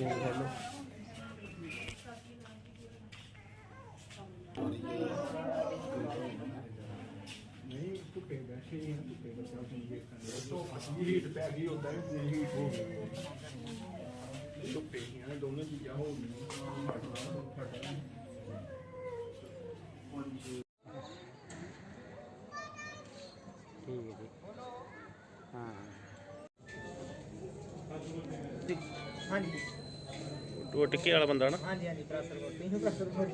ਨਹੀਂ ਹੀਟ ਪੈ ਗਈ ਹੁੰਦਾ ਹੈ ਜੇ ਹੀਟ ਹੋ ਗਈ ਦੋਨੋਂ ਚੀਜ਼ਾਂ ਹੋ ਗਈਆਂ ਹਾਂਜੀ ਉਹ ਟਿੱਕੇ ਵਾਲਾ ਬੰਦਾ ਨਾ? ਹਾਂਜੀ ਹਾਂਜੀ ਪ੍ਰੈਸਰ ਕੋਟ। ਨਹੀਂ ਪ੍ਰੈਸਰ ਕੋਟ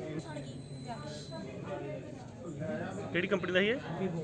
ਕਿਹੜੀ ਕੰਪਨੀ ਦਾ ਇਹ? ਵੀਵੋ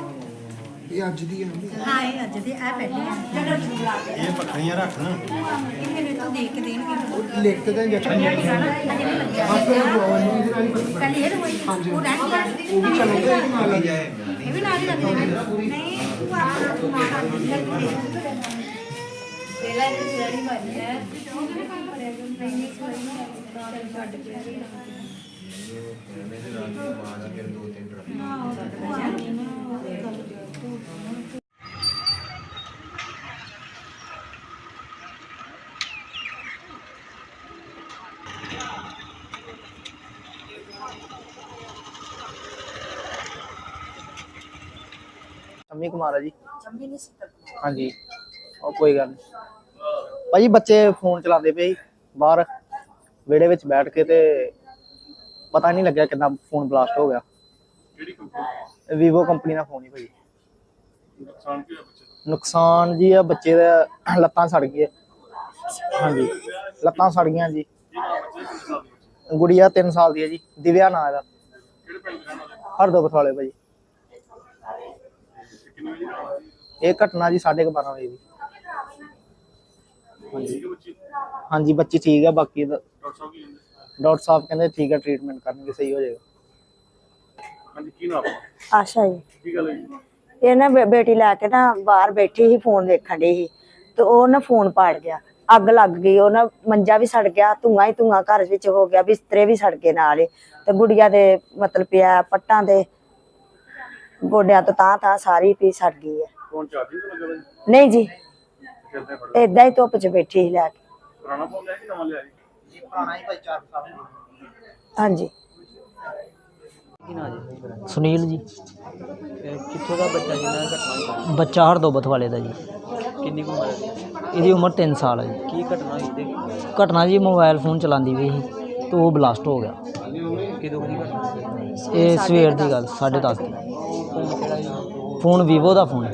ਇਹ ਅੱਜ ਦੀ ਆ ਹਾਂ ਇਹ ਅੱਜ ਦੇ ਆ। ਪਹਿਲੇ ਬੁਲਾ ਕੇ ਇਹ ਪੱਖੀਆਂ ਰੱਖ ਨਾ। ਇਹ ਮੇਰੇ ਤੋਂ ਦੇਖ ਕੇ ਦੇਣਗੇ। ਲਿਖ ਤੇ ਇੰਜੈਕਸ਼ਨ ਅਜੇ ਨਹੀਂ ਲੱਗਿਆ। ਪਹਿਲੇ ਇਹ ਹੋਈ ਉਹ ਰਹਿ ਗਿਆ ਉਹ ਵੀ ਚਲੇਗਾ ਇਹ ਨਾਲ ਹੀ ਇਹ ਵੀ ਨਾਲ ਹੀ ਲੱਗੇਗਾ ਨਹੀਂ ਤੂੰ ਆਪਣਾ ਤੂੰ ਨਾ ਕਰ ਪਹਿਲਾਂ ਇਹ ਸਿਆਰੀ ਬਣੀ ਹੈ ਉਹ ਕਿਹਨੇ ਕੰਮ ਕਰਿਆ ਜੋ ਨਹੀਂ ਨਹੀਂ ਸਿਆਰੀ ਛੱਡ ਸ਼ੰਮੀ ਕੁਮਾਰ ਆ ਜੀ। ਚੰਗੀ ਨਹੀਂ ਸੀ ਹਾਂਜੀ। ਉਹ ਕੋਈ ਗੱਲ ਨਹੀਂ। ਭਾਜੀ ਬੱਚੇ ਫੋਨ ਚਲਾਉਂਦੇ ਪਏ ਬਾਹਰ। ਵਿਹੜੇ ਵਿੱਚ ਬੈਠ ਕੇ ਤੇ ਪਤਾ ਨਹੀਂ ਲੱਗਿਆ ਕਿੰਨਾ ਫੋਨ ਬਲਾਸਟ ਹੋ ਗਿਆ। ਕਿਹੜੀ ਕੰਪਨੀ ਵੀਵੋ ਕੰਪਨੀ ਦਾ ਫੋਨ ਹੀ ਭਾਜੀ। ਨੁਕਸਾਨ ਕੀ ਹੋਇਆ ਬੱਚੇ ਦਾ? ਨੁਕਸਾਨ ਜੀ ਆ ਬੱਚੇ ਦਾ ਲੱਤਾਂ ਸੜ ਗਈਆਂ। ਹਾਂਜੀ। ਲੱਤਾਂ ਸੜ ਗਈਆਂ ਜੀ। ਗੁੜੀਆ 3 ਸਾਲ ਦੀ ਹੈ ਜੀ। ਦਿਵਿਆ ਨਾਂ ਇਹਦਾ। ਦੇ ਹਰਦੋ ਬਥਾਲੇ ਭਾਜੀ। ਕਿੰਨੇ ਵਜੇ ਦਾ ਇਹ ਘਟਨਾ ਜੀ 12:30 ਵਜੇ ਦੀ। ਹੈ ਬੱਚੀ ਹਾਂਜੀ ਬੱਚੀ ਠੀਕ ਹੈ ਬਾਕੀ ਦਾ- ਡਾਕਟਰ ਸਾਹਿਬ ਕੀ ਕਹਿੰਦੇ? ਡਾਕਟਰ ਸਾਹਿਬ ਕਹਿੰਦੇ ਠੀਕ ਹੈ ਟ੍ਰੀਟਮੈਂਟ ਕਰਨਗੇ ਸਹੀ ਹੋ ਜਾਏਗਾ। ਹਾਂਜੀ ਕੀ ਨਾਮ ਆਸ਼ਾ ਜੀ। ਕੀ ਗੱਲ ਹੈ ਜੀ ਇਹ ਨਾ ਬੇ- ਬੇਟੀ ਲੈ ਕੇ ਨਾ ਬਾਹਰ ਬੈਠੀ ਸੀ ਫੋਨ ਵੇਖਣ ਡਈ ਸੀ। ਤੇ ਉਹ ਨਾ ਫੋਨ ਪਾੜ ਗਿਆ। ਅੱਗ ਲੱਗ ਗਈ ਉਹ ਨਾ ਮੰਜਾ ਵੀ ਸੜ ਗਿਆ ਧੂੰਆਂ ਹੀ ਧੂੰਆਂ ਘਰ ਵਿੱਚ ਹੋ ਗਿਆ ਬਿਸਤਰੇ ਵੀ ਸੜ ਗਏ ਨਾਲ ਹੀ। ਤੇ ਗੁੜੀਆ ਦੇ ਮਤਲਬ ਪਿਆ ਪੱਟਾਂ ਦੇ ਗੋਡਿਆਂ ਤੋਂ ਤਾਂ ਤਾਂ ਸਾਰੀ ਪੀ ਸੜ ਗਈ ਹੈ। ਫੋਨ ਚਾਰਜਿੰਗ ਤੇ ਲੱਗਾ ਹੋਇਆ ਜੀ ਨਹੀਂ ਜੀ। ਕਿੱਦਾਂ ਫੜ ਏਦਾਂ ਹੀ ਧੁੱਪ 'ਚ ਬੈਠੀ ਸੀ ਲੈ ਕੇ। ਪੁਰਾਣਾ ਫੋਨ ਲਿਆ ਕਿ ਨਵਾਂ ਲਿਆ ਜੀ ਪੁਰਾਣਾ ਹੀ ਭਾਈ 4 ਸਾਲ ਹਾਂਜੀ। ਸੁਨੀਲ ਜੀ। ਕਿੱਥੋਂ ਦਾ ਬੱਚਾ ਜਿਹਨਾਂ ਘਟਨਾ ਬੱਚਾ ਹਰਦੋਬਤ ਵਾਲੇ ਦਾ ਜੀ। ਕਿੰਨੀ ਕੁ ਉਮਰ ਹੈ ਇਹਦੀ ਉਮਰ 3 ਸਾਲ ਹੈ ਜੀ। ਕੀ ਘਟਨਾ ਹੋਈ ਤੇ? ਘਟਨਾ ਜੀ ਮੋਬਾਈਲ ਫੋਨ ਚਲਾਉਂਦੀ ਪਈ ਸੀ ਤੇ ਉਹ ਬਲਾਸਟ ਹੋ ਗਿਆ। ਕਿਦੋਂ ਦੀ ਘਟਨਾ ਇਹ ਸਵੇਰ ਦੀ ਗੱਲ 10:30 ਦੀ। ਫੋਨ ਵੀਵੋ ਦਾ ਫੋਨ ਹੈ।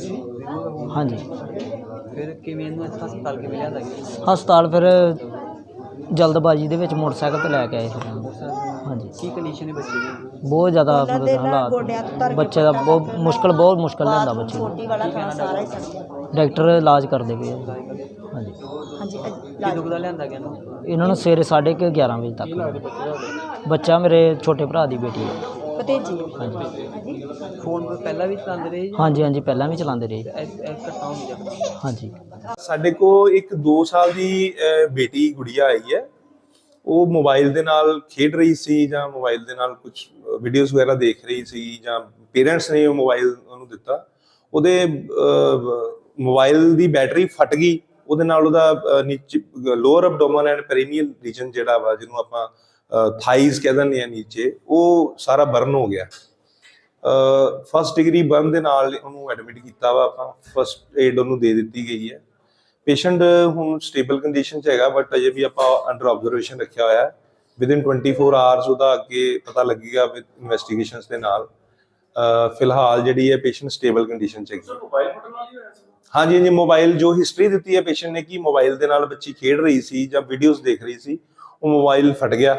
ਹਾਂਜੀ। ਫਿਰ ਕਿਵੇਂ ਇਹਨੂੰ ਇੱਥੇ ਹਸਪਤਾਲ ਕਿਵੇਂ ਲਿਆਂਦਾ ਗਿਆ? ਹਸਪਤਾਲ ਫਿਰ ਜਲਦਬਾਜ਼ੀ ਦੇ ਵਿੱਚ ਮੋਟਰਸਾਈਕਲ ਤੇ ਲੈ ਕੇ ਆਏ ਫਿਰ। ਹਾਂਜੀ। ਕੀ ਕੰਡੀਸ਼ਨ ਹੈ ਬੱਚੇ ਦੀ? ਬਹੁਤ ਜ਼ਿਆਦਾ ਮਤਲਬ ਹਾਲਾਤ ਬੱਚੇ ਦਾ ਬਹੁਤ ਮੁਸ਼ਕਲ ਬਹੁਤ ਮੁਸ਼ਕਲ ਲੈਂਦਾ ਬੱਚੇ ਨੂੰ। ਛੋਟੀ ਵਾਲਾ ਥਾਂ ਸਾਰਾ ਹੀ ਸੜ ਗਿਆ ਡਾਕਟਰ ਇਲਾਜ ਕਰਦੇ ਪਏ ਆ। ਹਾਂਜੀ। ਹਾਂਜੀ ਕਿਦੋਂ ਕੁ ਦਾ ਲਿਆਂਦਾ ਗਿਆ ਇਹਨੂੰ? ਇਹਨਾਂ ਨੂੰ ਸਵੇਰੇ 11:30 ਵਜੇ ਤੱਕ। ਬੱਚਾ ਮੇਰੇ ਛੋਟੇ ਭਰਾ ਦੀ ਬੇਟੀ ਹੈ। ਭਤੀਜੀ ਹਾਂਜੀ। ਹਾਂਜੀ। ਫੋਨ ਪਹਿਲਾਂ ਵੀ ਚਲਾਉਂਦੇ ਰਹੇ ਜੀ? ਹਾਂਜੀ ਹਾਂਜੀ ਪਹਿਲਾਂ ਵੀ ਚਲਾਉਂਦੇ ਰਹੇ ਇਹ ਇਹ ਘਟਨਾ ਹੋਈ ਜਾਂ ਹਾਂਜੀ। ਸਾਡੇ ਕੋ ਇੱਕ 2 ਸਾਲ ਦੀ ਅਹ, ਬੇਟੀ ਗੁੜੀਆ ਆਈ ਹੈ। ਉਹ ਮੋਬਾਈਲ ਦੇ ਨਾਲ ਖੇਡ ਰਹੀ ਸੀ ਜਾਂ ਮੋਬਾਈਲ ਦੇ ਨਾਲ ਕੁਝ ਵੀਡੀਓਜ਼ ਵਗੈਰਾ ਦੇਖ ਰਹੀ ਸੀ ਜਾਂ ਪੇਰੈਂਟਸ ਨੇ ਉਹ ਮੋਬਾਈਲ ਉਹਨੂੰ ਦਿੱਤਾ। ਉਹਦੇ ਮੋਬਾਈਲ ਦੀ ਬੈਟਰੀ ਫਟ ਗਈ। ਉਹਦੇ ਨਾਲ ਉਹਦਾ ਅਹ, ਨੀਚੇ lower abdomen and perineal region ਜਿਹੜਾ ਵਾ ਜਿਹਨੂੰ ਆਪਾਂ ਥਾਈਜ਼ ਕਹਿ ਦਿੰਦੇ ਆ ਨੀਚੇ, ਉਹ ਸਾਰਾ ਬਰਨ ਹੋ ਗਿਆ। ਫਸਟ ਡਿਗਰੀ ਬਰਨ ਦੇ ਨਾਲ ਉਹਨੂੰ ਐਡਮਿਟ ਕੀਤਾ ਵਾ ਆਪਾਂ ਫਸਟ ਏਡ ਉਹਨੂੰ ਦੇ ਦਿੱਤੀ ਗਈ ਹੈ। ਪੇਸ਼ੈਂਟ ਹੁਣ ਸਟੇਬਲ ਕੰਡੀਸ਼ਨ 'ਚ ਹੈਗਾ ਬਟ ਅਜੇ ਵੀ ਆਪਾਂ ਅੰਡਰ ਆਬਜ਼ਰਵੇਸ਼ਨ ਰੱਖਿਆ ਹੋਇਆ ਹੈ। ਵਿਦਿਨ 24 ਆਵਰਸ ਉਹਦਾ ਅੱਗੇ ਪਤਾ ਲੱਗੇਗਾ ਵਿਦ ਇਨਵੈਸਟੀਗੇਸ਼ਨਸ ਦੇ ਨਾਲ। ਫਿਲਹਾਲ ਜਿਹੜੀ ਹੈ ਪੇਸ਼ੈਂਟ ਸਟੇਬਲ ਕੰਡੀਸ਼ਨ ਚ ਹੈਗੀ। ਮੋਬਾਈਲ ਫੋਟੋ ਨਾਲ ਹੀ ਹੋਇਆ ਸੀ ਹਾਂਜੀ ਹਾਂਜੀ ਮੋਬਾਈਲ ਜੋ ਹਿਸਟਰੀ ਦਿੱਤੀ ਹੈ ਪੇਸ਼ੈਂਟ ਨੇ ਕਿ ਮੋਬਾਈਲ ਦੇ ਨਾਲ ਬੱਚੀ ਖੇਡ ਰਹੀ ਸੀ ਜਾਂ ਵੀਡੀਓਜ਼ ਦੇਖ ਰਹੀ ਸੀ, ਉਹ ਮੋਬਾਈਲ ਫਟ ਗਿਆ।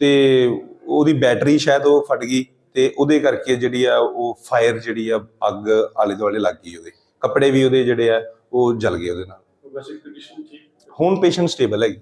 ਤੇ ਉਹਦੀ ਬੈਟਰੀ ਸ਼ਾਇਦ ਉਹ ਫਟ ਗਈ ਤੇ ਉਹਦੇ ਕਰਕੇ ਜਿਹੜੀ ਆ ਉਹ ਫਾਇਰ ਜਿਹੜੀ ਆ ਅੱਗ ਆਲੇ ਦੁਆਲੇ ਲੱਗ ਗਈ ਉਹਦੇ। ਕੱਪੜੇ ਵੀ ਉਹਦੇ ਜਿਹੜੇ ਆ ਉਹ ਜਲ ਗਏ ਉਹਦੇ ਨਾਲ। ਵੈਸੇ ਕੰਡੀਸ਼ਨ ਠੀਕ? ਹੁਣ ਪੇਸ਼ੈਂਟ ਸਟੇਬਲ ਹੈਗੀ।